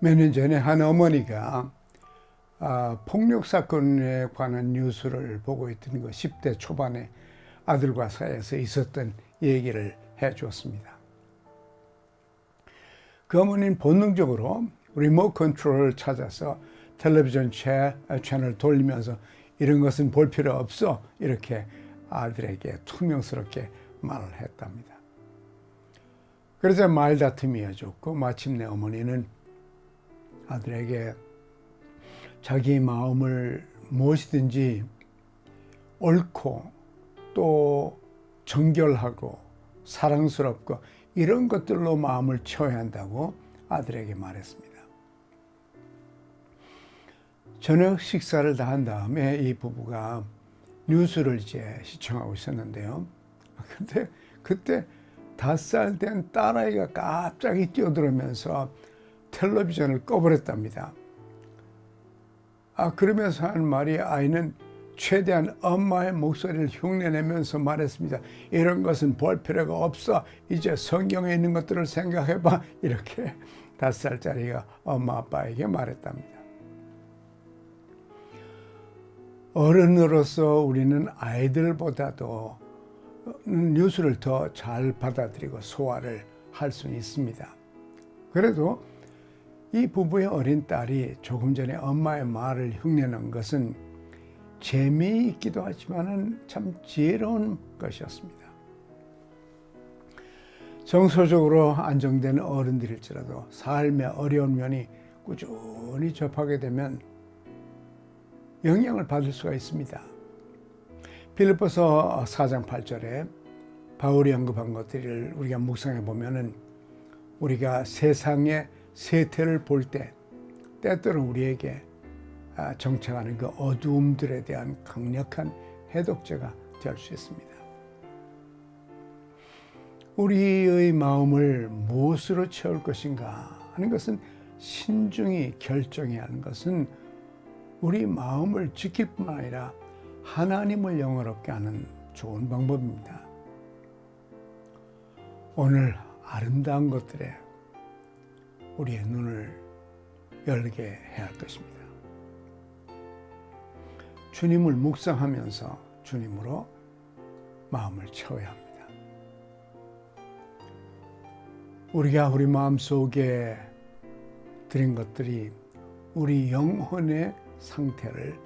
몇 년 전에 한 어머니가 아, 폭력 사건에 관한 뉴스를 보고 있던 그 10대 초반의 아들과 사이에서 있었던 얘기를 해 주었습니다. 그 어머니는 본능적으로 리모트 컨트롤을 찾아서 텔레비전 채, 채널 돌리면서 이런 것은 볼 필요 없어 이렇게 아들에게 투명스럽게 말을 했답니다. 그래서 말다툼이 이어졌고 마침내 어머니는 아들에게 자기 마음을 무엇이든지 옳고 또 정결하고 사랑스럽고 이런 것들로 마음을 채워야 한다고 아들에게 말했습니다. 저녁 식사를 다 한 다음에 이 부부가 뉴스를 이제 시청하고 있었는데요. 근데 그때 다섯 살 된 딸아이가 갑자기 뛰어들어면서 텔레비전을 꺼버렸답니다. 아, 그러면서 한 말이 아이는 최대한 엄마의 목소리를 흉내내면서 말했습니다. 이런 것은 볼 필요가 없어. 이제 성경에 있는 것들을 생각해봐. 이렇게 다섯 살짜리가 엄마 아빠에게 말했답니다. 어른으로서 우리는 아이들보다도 뉴스를 더 잘 받아들이고 소화를 할 수 있습니다. 그래도 이 부부의 어린 딸이 조금 전에 엄마의 말을 흉내낸 것은 재미있기도 하지만은 참 지혜로운 것이었습니다. 정서적으로 안정된 어른들일지라도 삶의 어려운 면이 꾸준히 접하게 되면 영향을 받을 수가 있습니다. 빌립보서 4장 8절에 바울이 언급한 것들을 우리가 묵상해 보면은 우리가 세상의 세태를 볼 때 때때로 우리에게 아, 정착하는 그 어두움들에 대한 강력한 해독제가 될 수 있습니다. 우리의 마음을 무엇으로 채울 것인가 하는 것은 신중히 결정해야 하는 것은 우리 마음을 지킬 뿐만 아니라 하나님을 영어롭게 하는 좋은 방법입니다. 오늘 아름다운 것들에 우리의 눈을 열게 해야 할 것입니다. 주님을 묵상하면서 주님으로 마음을 채워야 합니다. 우리가 우리 마음 속에 드린 것들이 우리 영혼의 상태를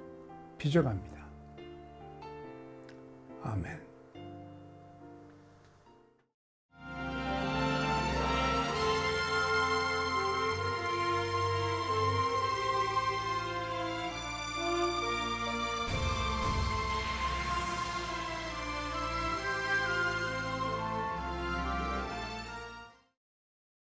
빚어갑니다. 아멘.